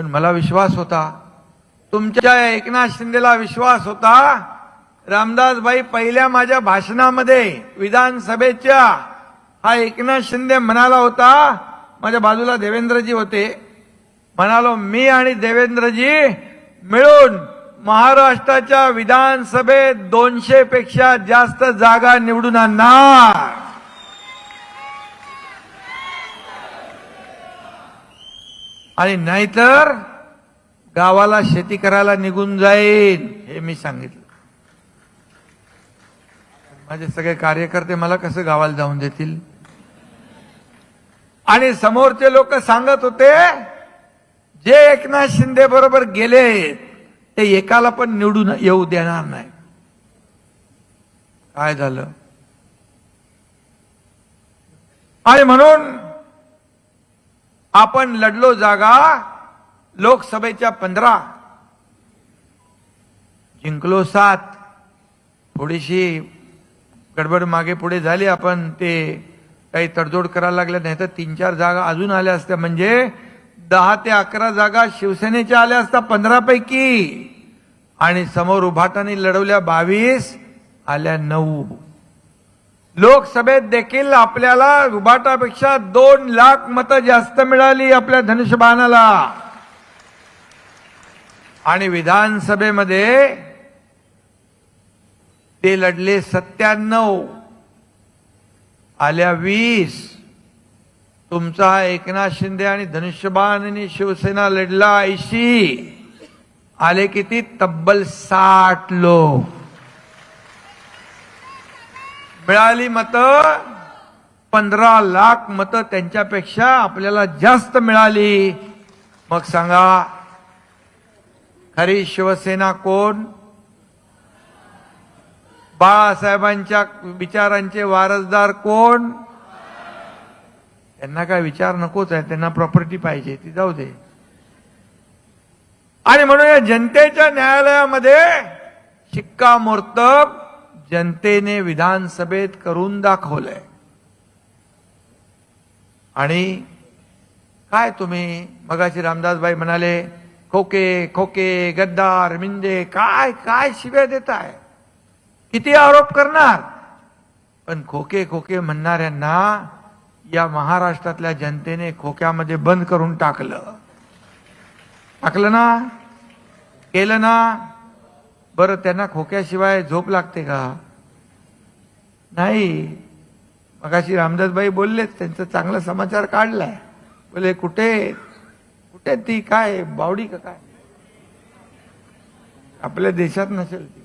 पण मला विश्वास होता. तुमच्या एकनाथ शिंदेला विश्वास होता. रामदासबाई पहिल्या माझ्या भाषणामध्ये विधानसभेच्या हा एकनाथ शिंदे म्हणाला होता माझ्या बाजूला देवेंद्रजी होते. म्हणालो मी आणि देवेंद्रजी मिळून महाराष्ट्राच्या विधानसभेत दोनशे पेक्षा जास्त जागा निवडून आणणार. आणि नाहीतर गावाला शेती करायला निघून जाईन हे मी सांगितलं. माझे सगळे कार्यकर्ते मला कसं गावाला जाऊन देतील? आणि समोरचे लोक सांगत होते जे एकनाथ शिंदे बरोबर गेले ते एकाला पण निवडून येऊ देणार नाही. काय झालं? आणि म्हणून आपण लढलो जागा लोकसभेच्या पंधरा. जिंकलो सात. थोडीशी गडबड मागे पुढे झाली आपण ते काही तडजोड करायला लागल्या नाही तर तीन चार जागा अजून आल्या असत्या. म्हणजे दहा ते अकरा जागा शिवसेनेच्या आल्या असत्या पंधरापैकी. आणि समोर उभाटाने लढवल्या बावीस आल्या नऊ. लोकसभेत देखील आपल्याला रुबाटापेक्षा दोन लाख मतं जास्त मिळाली आपल्या धनुष्यबाणाला. आणि विधानसभेमध्ये ते लढले सत्त्याण्णव आल्या वीस. तुमचा हा एकनाथ शिंदे आणि धनुष्यबाण आणि शिवसेना लढला ऐशी. आले किती? तब्बल साठ लोक. मिळाली मतं पंधरा लाख मतं त्यांच्यापेक्षा आपल्याला जास्त मिळाली. मग सांगा खरी शिवसेना कोण? बाळासाहेबांच्या विचारांचे वारसदार कोण? त्यांना काय विचार नकोच आहे त्यांना प्रॉपर्टी पाहिजे ती जाऊ दे. आणि म्हणून या जनतेच्या न्यायालयामध्ये शिक्कामोर्तब जनतेने विधानसभेत करून दाखवलंय. आणि काय तुम्ही मगाशी रामदासबाई म्हणाले खोके खोके गद्दार मिंदे काय काय शिव्या देताय? किती आरोप करणार? पण खोके खोके म्हणणाऱ्यांना या महाराष्ट्रातल्या जनतेने खोक्यामध्ये बंद करून टाकलं. टाकलं ना? केलं ना? बरं त्यांना खोक्याशिवाय झोप लागते का? नाही. मगाशी रामदासबाई बोललेत त्यांचा चांगला समाचार काढलाय. बोले कुठे? कुठे ती? काय? बावडी का काय? आपल्या देशात नसेल ती.